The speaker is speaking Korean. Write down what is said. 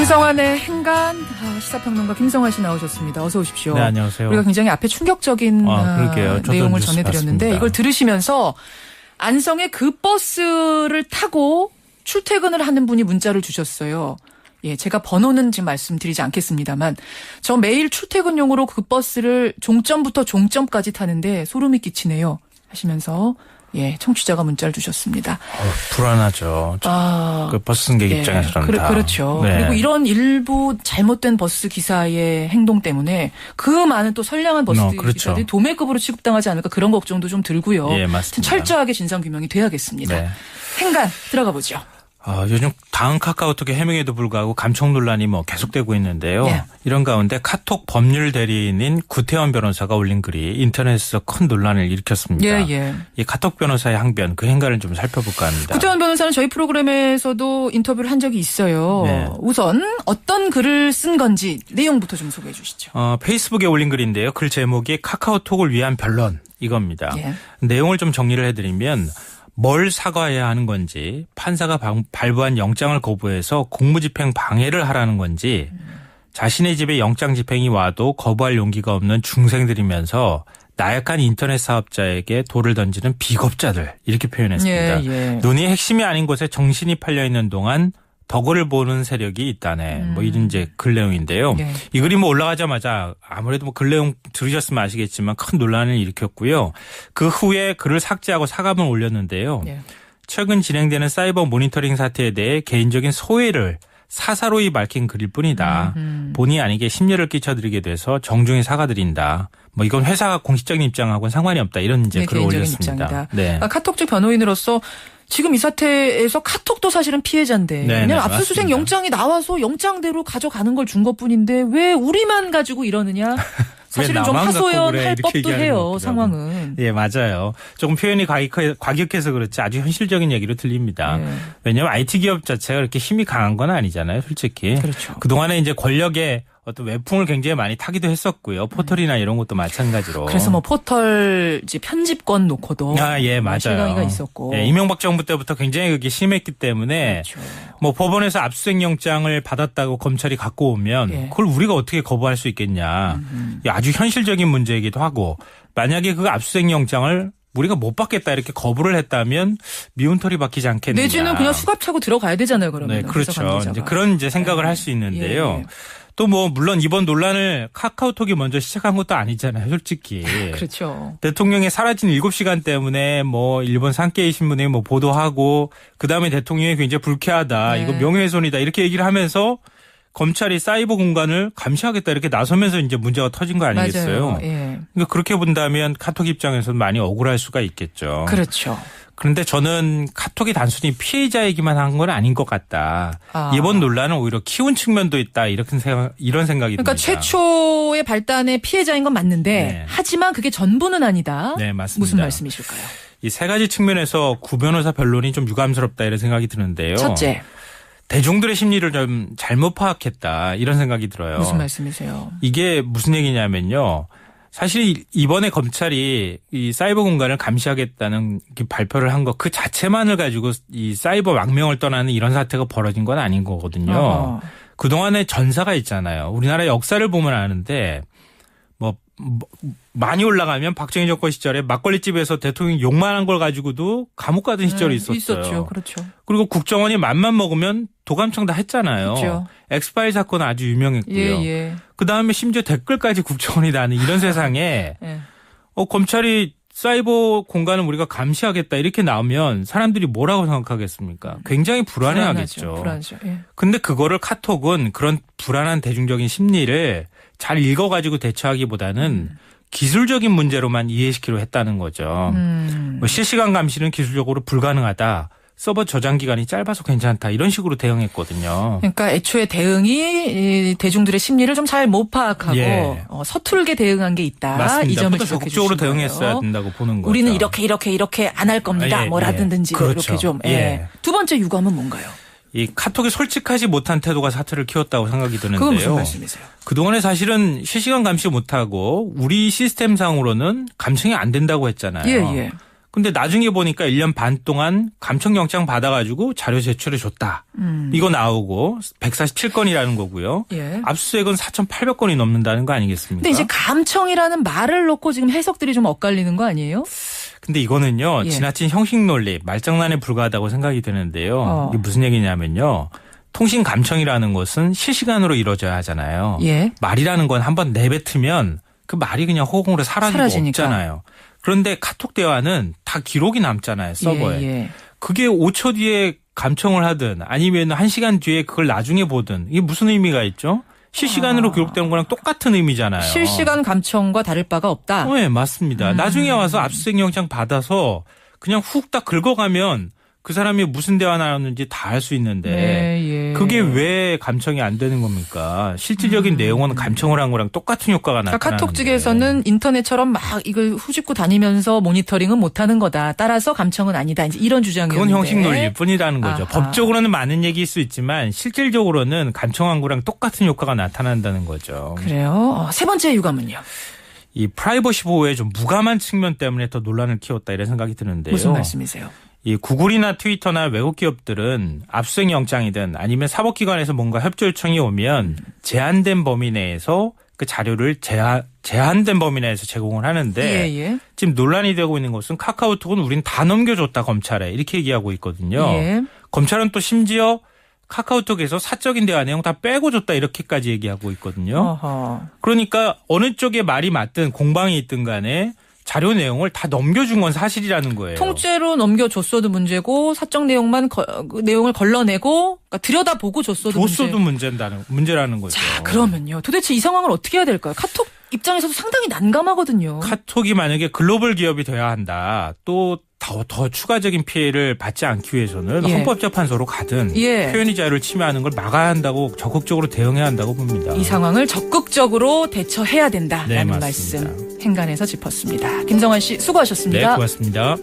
김성환의 행간 아, 시사평론가 김성환 씨 나오셨습니다. 어서 오십시오. 네, 안녕하세요. 우리가 굉장히 앞에 충격적인 아, 아, 내용을 전해드렸는데 봤습니다. 이걸 들으시면서 안성에 그 버스를 타고 출퇴근을 하는 분이 문자를 주셨어요. 예, 제가 번호는 지금 말씀드리지 않겠습니다만 저 매일 출퇴근용으로 그 버스를 종점부터 종점까지 타는데 소름이 끼치네요. 하시면서 예, 청취자가 문자를 주셨습니다. 어, 불안하죠. 저- 아, 그 버스 승객 예, 입장에서는 다. 그렇죠. 네. 그리고 이런 일부 잘못된 버스 기사의 행동 때문에 그 많은 또 선량한 버스 어, 그렇죠. 기사들이 도매급으로 취급당하지 않을까 그런 걱정도 좀 들고요. 예, 맞습니다. 철저하게 진상 규명이 돼야겠습니다. 네. 행간 들어가 보죠. 아, 요즘 다음 카카오톡의 해명에도 불구하고 감청 논란이 뭐 계속되고 있는데요. 예. 이런 가운데 카톡 법률 대리인인 구태원 변호사가 올린 글이 인터넷에서 큰 논란을 일으켰습니다. 예, 예. 이 카톡 변호사의 항변 그 행간을 좀 살펴볼까 합니다. 구태원 변호사는 저희 프로그램에서도 인터뷰를 한 적이 있어요. 네. 우선 어떤 글을 쓴 건지 내용부터 좀 소개해 주시죠. 어, 페이스북에 올린 글인데요. 글 제목이 카카오톡을 위한 변론 이겁니다. 예. 내용을 좀 정리를 해드리면 뭘 사과해야 하는 건지 판사가 방- 발부한 영장을 거부해서 공무집행 방해를 하라는 건지 자신의 집에 영장 집행이 와도 거부할 용기가 없는 중생들이면서 나약한 인터넷 사업자에게 돌을 던지는 비겁자들 이렇게 표현했습니다. 예, 예. 논의의 핵심이 아닌 곳에 정신이 팔려 있는 동안 덕을 보는 세력이 있다네. 뭐 이런 이제 글 내용인데요. 예. 이 글이 뭐 올라가자마자 아무래도 뭐 글 내용 들으셨으면 아시겠지만 큰 논란을 일으켰고요. 그 후에 글을 삭제하고 사과문을 올렸는데요. 예. 최근 진행되는 사이버 모니터링 사태에 대해 개인적인 소회를 사사로이 밝힌 글일 뿐이다. 음. 본의 아니게 심려를 끼쳐드리게 돼서 정중히 사과드린다. 뭐 이건 회사가 공식적인 입장하고는 상관이 없다. 이런 이제 네, 글을 올렸습니다. 입장이다. 네. 아, 카톡 쪽 변호인으로서 지금 이 사태에서 카톡도 사실은 피해자인데 네, 그냥 네, 압수수색. 영장이 나와서 영장대로 가져가는 걸 준 것뿐인데 왜 우리만 가지고 이러느냐? 사실은 좀? 하소연할 법도 해요 상황은. 예, 맞아요. 조금 표현이 과격해- 과격해서 그렇지 아주 현실적인 얘기로 들립니다. 네. 왜냐하면 IT 기업 자체가 그렇게 힘이 강한 건 아니잖아요, 솔직히. 그렇죠. 그 동안에 이제 권력의 어떤 외풍을 굉장히 많이 타기도 했었고요. 포털이나 이런 것도 마찬가지로. 그래서 뭐 포털 이제 편집권 놓고도 아, 예, 맞아요. 실강이가 있었고. 예, 이명박 정부 때부터 굉장히 그게 심했기 때문에 그렇죠. 뭐 법원에서 압수수색 영장을 받았다고 검찰이 갖고 오면 예. 그걸 우리가 어떻게 거부할 수 있겠냐. 이게 아주 현실적인 문제이기도 하고 만약에 그 압수수색 영장을 우리가 못 받겠다 이렇게 거부를 했다면 미운 털이 박히지 않겠느냐. 내지는 그냥 수갑 차고 들어가야 되잖아요 그러면. 네, 그렇죠. 이제 그런 이제 생각을 네. 할수 있는데요. 예, 예. 또 뭐 물론 이번 논란을 카카오톡이 먼저 시작한 것도 아니잖아요, 솔직히. 그렇죠. 대통령의 사라진 7시간 때문에 뭐 일본 산케이 신문에 뭐 보도하고 그다음에 대통령이 굉장히 불쾌하다. 네. 이거 명예훼손이다. 이렇게 얘기를 하면서 검찰이 사이버 공간을 감시하겠다 이렇게 나서면서 이제 문제가 터진 거 아니겠어요? 맞아요. 예. 그러니까 그렇게 본다면 카톡 입장에서는 많이 억울할 수가 있겠죠. 그렇죠. 그런데 저는 카톡이 단순히 피해자 얘기만 한 건 아닌 것 같다. 아. 이번 논란은 오히려 키운 측면도 있다. 이렇게 생각, 이런 생각이 그러니까 듭니다. 최초의 발단의 피해자인 건 맞는데 네. 하지만 그게 전부는 아니다. 네, 맞습니다. 무슨 말씀이실까요? 이 세 가지 측면에서 구 변호사 변론이 좀 유감스럽다 이런 생각이 드는데요. 첫째, 대중들의 심리를 좀 잘못 파악했다 이런 생각이 들어요. 무슨 말씀이세요? 이게 무슨 얘기냐면요. 사실 이번에 검찰이 이 사이버 공간을 감시하겠다는 발표를 한 것 그 자체만을 가지고 이 사이버 망명을 떠나는 이런 사태가 벌어진 건 아닌 거거든요. 어. 그동안에 전사가 있잖아요. 우리나라 역사를 보면 아는데 많이 올라가면 박정희 정권 시절에 막걸리집에서 대통령이 욕만 한 걸 가지고도 감옥 가던 시절이 네, 있었어요. 있었죠. 그렇죠. 그리고 국정원이 맘만 먹으면 도감청 다 했잖아요. 그렇죠. 엑스파일 사건 아주 유명했고요. 예, 예. 그 다음에 심지어 댓글까지 국정원이 다는 이런 세상에 예. 어, 검찰이 사이버 공간을 우리가 감시하겠다 이렇게 나오면 사람들이 뭐라고 생각하겠습니까? 굉장히 불안해하겠죠. 불안하죠. 예. 근데 그거를 카톡은 그런 불안한 대중적인 심리를 잘 읽어가지고 대처하기보다는 기술적인 문제로만 이해시키려 했다는 거죠. 음. 뭐 실시간 감시는 기술적으로 불가능하다. 서버 저장 기간이 짧아서 괜찮다. 이런 식으로 대응했거든요. 그러니까 애초에 대응이 이 대중들의 심리를 좀 잘 못 파악하고 예. 어, 서툴게 대응한 게 있다. 이 맞습니다. 점을 보다 지적해 적극적으로 대응했어야 거예요. 된다고 보는 거죠. 우리는 이렇게 이렇게 이렇게 안 할 겁니다. 예, 뭐라든지 예. 그렇죠. 이렇게 좀. 예. 예. 두 번째 유감은 뭔가요? 이 카톡이 솔직하지 못한 태도가 사태를 키웠다고 생각이 그건 무슨 드는데요. 말씀이세요? 그동안에 사실은 실시간 감시 못하고 우리 시스템상으로는 감청이 안 된다고 했잖아요. 예, 예. 근데 나중에 보니까 1년 반 동안 감청영장 받아가지고 자료 제출해 줬다. 음. 이거 나오고 147건이라는 거고요. 예. 압수수색은 4,800건이 넘는다는 거 아니겠습니까? 근데 이제 감청이라는 말을 놓고 지금 해석들이 좀 엇갈리는 거 아니에요? 근데 이거는요 예. 지나친 형식 논리 말장난에 불과하다고 생각이 드는데요. 어. 이게 무슨 얘기냐면요. 통신 감청이라는 것은 실시간으로 이루어져야 하잖아요. 예. 말이라는 건 한번 내뱉으면 그 말이 그냥 허공으로 사라지고 사라지니까. 없잖아요. 그런데 카톡 대화는 다 기록이 남잖아요 서버에. 예, 예. 그게 5초 뒤에 감청을 하든 아니면 1시간 뒤에 그걸 나중에 보든 이게 무슨 의미가 있죠? 실시간으로 아. 기록되는 거랑 똑같은 의미잖아요. 실시간 감청과 다를 바가 없다. 네, 맞습니다. 음. 나중에 와서 압수수색 영장 받아서 그냥 훅딱 긁어가면 그 사람이 무슨 대화 나눴는지 다 알 수 있는데 네, 예. 그게 왜 감청이 안 되는 겁니까? 실질적인 내용은 감청을 한 거랑 똑같은 효과가 음. 그러니까 나타나는 카톡 측에서는 인터넷처럼 막 이걸 후집고 다니면서 모니터링은 못하는 거다. 따라서 감청은 아니다. 이제 이런 주장이었는데. 그건 형식 논리일 뿐이라는 거죠. 아하. 법적으로는 많은 얘기일 수 있지만 실질적으로는 감청한 거랑 똑같은 효과가 나타난다는 거죠. 그래요. 어, 세 번째 유감은요. 이 프라이버시 보호의 좀 무감한 측면 때문에 더 논란을 키웠다 이런 생각이 드는데요. 무슨 말씀이세요? 이 구글이나 트위터나 외국 기업들은 압수수색 영장이든 아니면 사법기관에서 뭔가 협조 요청이 오면 제한된 범위 내에서 그 자료를 제한, 제한된 범위 내에서 제공을 하는데 예, 예. 지금 논란이 되고 있는 것은 카카오톡은 우린 다 넘겨줬다 검찰에 이렇게 얘기하고 있거든요. 예. 검찰은 또 심지어 카카오톡에서 사적인 대화 내용 다 빼고 줬다 이렇게까지 얘기하고 있거든요. 어허. 그러니까 어느 쪽에 말이 맞든 공방이 있든 간에 자료 내용을 다 넘겨준 건 사실이라는 거예요. 통째로 넘겨줬어도 문제고 사적 내용만 거- 그 내용을 걸러내고 그러니까 들여다보고 줬어도, 줬어도 문제. 문제라는 문제라는 거죠. 자, 그러면요. 도대체 이 상황을 어떻게 해야 될까요? 카톡 입장에서도 상당히 난감하거든요. 카톡이 만약에 글로벌 기업이 돼야 한다. 또 더, 더 추가적인 피해를 받지 않기 위해서는 예. 헌법재판소로 가든 예. 표현의 자유를 침해하는 걸 막아야 한다고 적극적으로 대응해야 한다고 봅니다. 이 상황을 적극적으로 대처해야 된다라는 네, 말씀. 행간에서 짚었습니다. 김성환 씨 네, 수고하셨습니다. 고맙습니다.